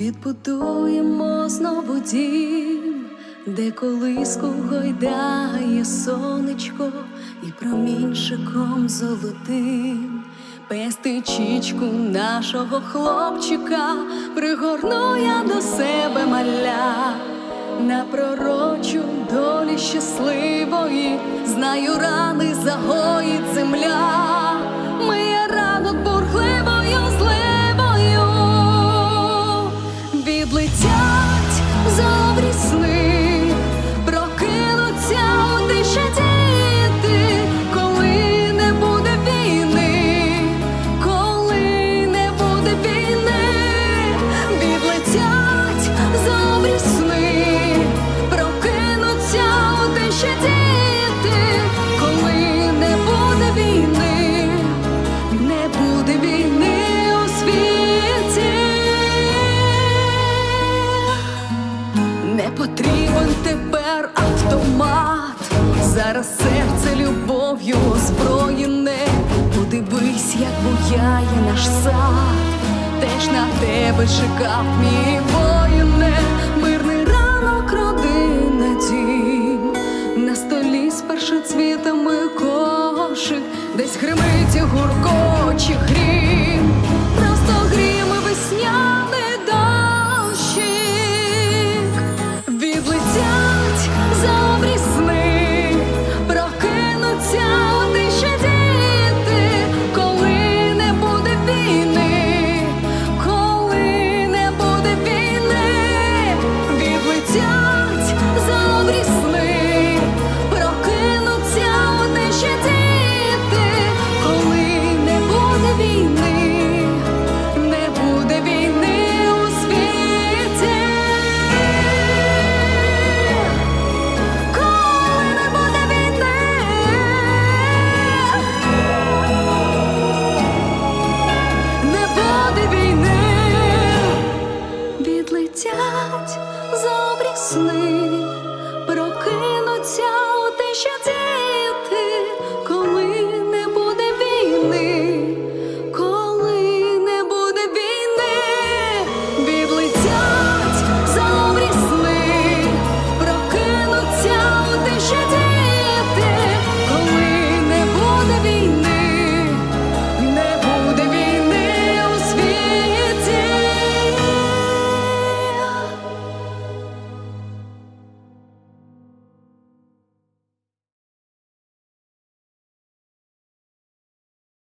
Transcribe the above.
Відбудуємо знову дім, де колиску гойдає сонечко і промінчиком золотим. Пестичічку нашого хлопчика пригорну я до себе маля, на пророчу долі щасливої, знаю рани загоїть земля, як буяє наш сад. Теж на тебе чекав мій воїне. Мирний ранок родина дім. На столі з першоцвітами кошик, десь гримить і гуркоче грім. шкоди війни відлетять за обрісни.